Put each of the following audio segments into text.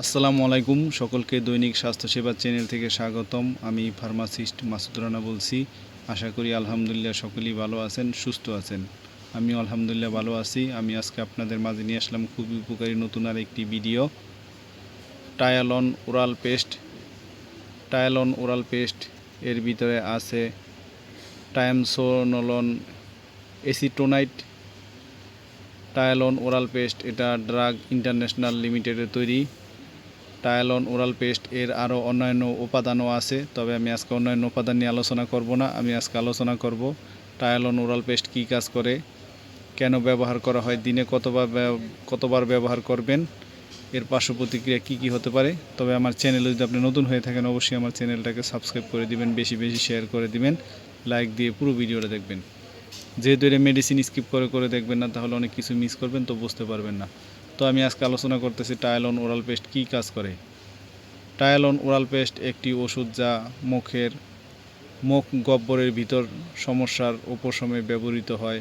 আসসালামু আলাইকুম, সকলকে দৈনিক স্বাস্থ্যসেবা চ্যানেল থেকে স্বাগতম। আমি ফার্মাসিস্ট মাসুদ রানা বলছি। আশা করি আলহামদুলিল্লাহ সকলেই ভালো আছেন, সুস্থ আছেন। আমি আলহামদুলিল্লাহ ভালো আছি। আমি আজকে আপনাদের মাঝে নিয়ে আসলাম খুবই উপকারী নতুন আর একটি ভিডিও। টায়ালন ওরাল পেস্ট। টায়ালন ওরাল পেস্ট এর ভিতরে আছে টায়ামসোনলন এসিটোনাইট। টায়ালন ওরাল পেস্ট এটা ড্রাগ ইন্টারন্যাশনাল লিমিটেডের তৈরি। টায়ালন ওরাল পেস্ট এর আরও অন্যান্য উপাদানও আছে। তবে আমি আজকে অন্যান্য উপাদান নিয়ে আলোচনা করব না। আমি আজকে আলোচনা করব টায়ালন ওরাল পেস্ট কী কাজ করে, কেন ব্যবহার করা হয়, দিনে কতবার কতবার ব্যবহার করবেন, এর পার্শ্ব প্রতিক্রিয়া কী কী হতে পারে। তবে আমার চ্যানেলে যদি আপনি নতুন হয়ে থাকেন, অবশ্যই আমার চ্যানেলটাকে সাবস্ক্রাইব করে দিবেন, বেশি বেশি শেয়ার করে দিবেন, লাইক দিয়ে পুরো ভিডিওটা দেখবেন। যেহেতু এটা মেডিসিন স্কিপ করে করে দেখবেন না, তাহলে অনেক কিছু মিস করবেন, তো বুঝতে পারবেন না। তো আমি আজকে আলোচনা করতেছি টায়ালন ওরাল পেস্ট কী কাজ করে? টায়ালন ওরাল পেস্ট একটি ওষুধ যা মুখের, মুখ গব্বরের ভিতর সমস্যার উপশমে ব্যবহৃত হয়।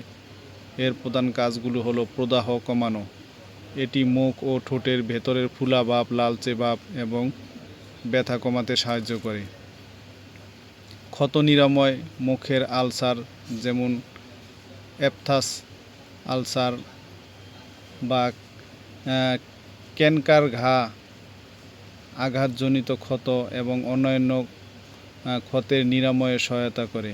এর প্রধান কাজগুলো হলো প্রদাহ কমানো। এটি মুখ ও ঠোঁটের ভেতরের ফুলা ভাব, লালচে ভাব এবং ব্যথা কমাতে সাহায্য করে। ক্ষত নিরাময় মুখের আলসার যেমন অ্যাপথাস আলসার বা ক্যানকার ঘা, আঘাতজনিত ক্ষত এবং অন্যান্য ক্ষতের নিরাময়ে সহায়তা করে।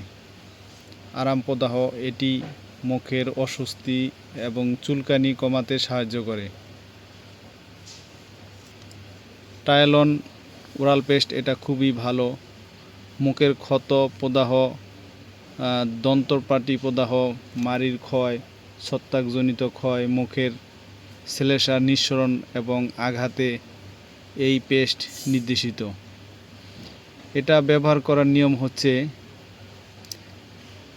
আরাম প্রদাহ এটি মুখের অস্বস্তি এবং চুলকানি কমাতে সাহায্য করে। টায়ালন ওরাল পেস্ট এটা খুবই ভালো। মুখের ক্ষত প্রদাহ দন্তপাটি প্রদাহ, মাড়ির ক্ষয়, ছত্রাকজনিত ক্ষয়, মুখের শ্লেষা নিঃসরণ এবং আঘাতে এই পেস্ট নির্দেশিত। এটা ব্যবহার করার নিয়ম হচ্ছে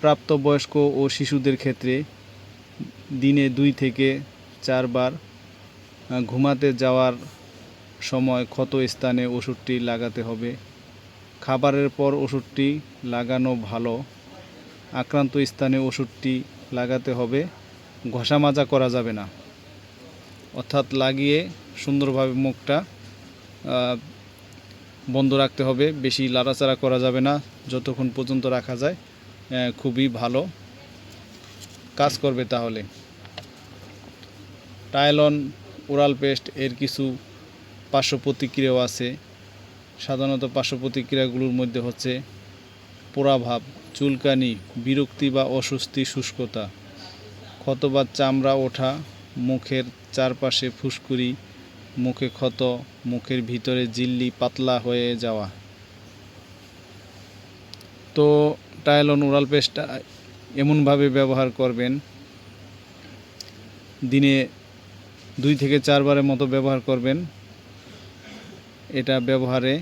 প্রাপ্তবয়স্ক ও শিশুদের ক্ষেত্রে দিনে দুই থেকে চারবার ঘুমাতে যাওয়ার সময় ক্ষত স্থানে ওষুধটি লাগাতে হবে। খাবারের পর ওষুধটি লাগানো ভালো, আক্রান্ত স্থানে ওষুধটি লাগাতে হবে। ঘষা মাজা করা যাবে না। অর্থাৎ লাগিয়ে সুন্দরভাবে মুখটা বন্ধ রাখতে হবে। বেশি লাড়াচাড়া করা যাবে না। যতক্ষণ পর্যন্ত রাখা যায় খুবই ভালো কাজ করবে তাহলে। টাইলন ওরাল পেস্ট এর কিছু পার্শ্ব প্রতিক্রিয়াও আছে। সাধারণত পার্শ্ব প্রতিক্রিয়াগুলোর মধ্যে হচ্ছে পোড়াভাব, চুলকানি, বিরক্তি বা অস্বস্তি, শুষ্কতা ক্ষত বা চামড়া, ওঠা মুখের চারপাশে ফুসকুড়ি, মুখে ক্ষত, মুখের ভিতরে জিল্লি পাতলা হয়ে যাওয়া। তো টাইলন ওরাল পেস্টটা এমনভাবে ব্যবহার করবেন, দিনে দুই থেকে চারবারের মতো ব্যবহার করবেন। এটা ব্যবহারে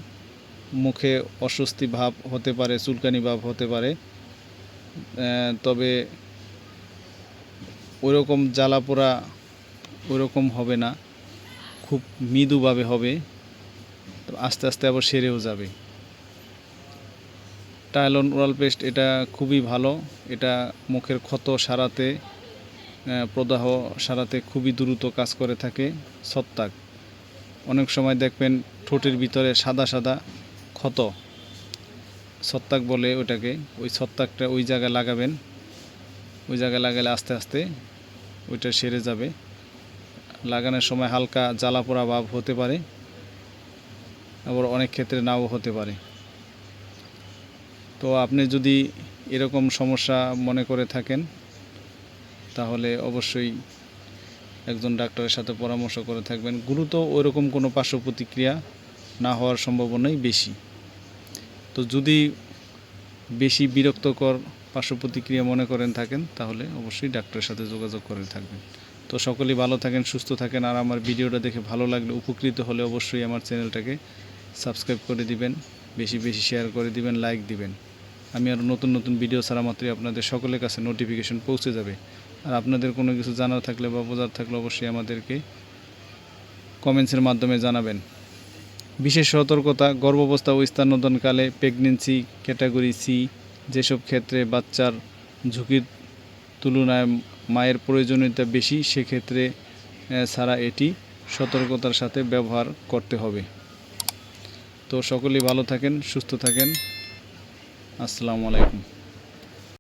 মুখে অস্বস্তি ভাব হতে পারে, চুলকানি ভাব হতে পারে। তবে ওইরকম জ্বালা পোড়া ওইরকম হবে না। খুব মৃদুভাবে হবে। তো আস্তে আস্তে আবার সেরেও যাবে। টাইলন ওরাল পেস্ট এটা খুবই ভালো। এটা মুখের ক্ষত সারাতে প্রদাহ সারাতে খুবই দ্রুত কাজ করে থাকে ছত্রাক অনেক সময় দেখবেন ঠোঁটের ভিতরে সাদা সাদা ক্ষত। ছত্রাক বলে ওটাকে। ওই ছত্রাকটা ওই জায়গায় লাগাবেন। ওই জায়গায় লাগালে আস্তে আস্তে ওইটা সেরে যাবে। লাগানোর সময় হালকা জ্বালা পোড়া ভাব হতে পারে, আবার অনেক ক্ষেত্রে নাও হতে পারে। তো আপনি যদি এরকম সমস্যা মনে করে থাকেন, তাহলে অবশ্যই একজন ডাক্তারের সাথে পরামর্শ করে থাকবেন। গুরুত্ব ওইরকম কোনো পার্শ্ব প্রতিক্রিয়া না হওয়ার সম্ভাবনাই বেশি। তো যদি বেশি বিরক্তকর পার্শ্ব প্রতিক্রিয়া মনে করেন থাকেন, তাহলে অবশ্যই ডাক্তারের সাথে যোগাযোগ করে থাকবেন। তো সকলেই ভালো থাকেন, সুস্থ থাকেন। আর আমার ভিডিওটা দেখে ভালো লাগলে, উপকৃত হলে অবশ্যই আমার চ্যানেলটাকে সাবস্ক্রাইব করে দিবেন, বেশি বেশি শেয়ার করে দিবেন, লাইক দিবেন। আমি আরও নতুন নতুন ভিডিও ছাড়া মাত্রই আপনাদের সকলের কাছে নোটিফিকেশন পৌঁছে যাবে। আর আপনাদের কোনো কিছু জানার থাকলে বা বোঝার থাকলে অবশ্যই আমাদেরকে কমেন্টসের মাধ্যমে জানাবেন। বিশেষ সতর্কতা, গর্ভাবস্থা ও স্থানোদনকালে প্রেগনেন্সি ক্যাটাগরি সি যেসব ক্ষেত্রে বাচ্চার ঝুঁকির তুলনায় মায়ের প্রয়োজনীয়তা বেশি, সেক্ষেত্রে ছাড়া এটি সতর্কতার সাথে ব্যবহার করতে হবে। তো সকলেই ভালো থাকেন, সুস্থ থাকেন। আসসালামু আলাইকুম।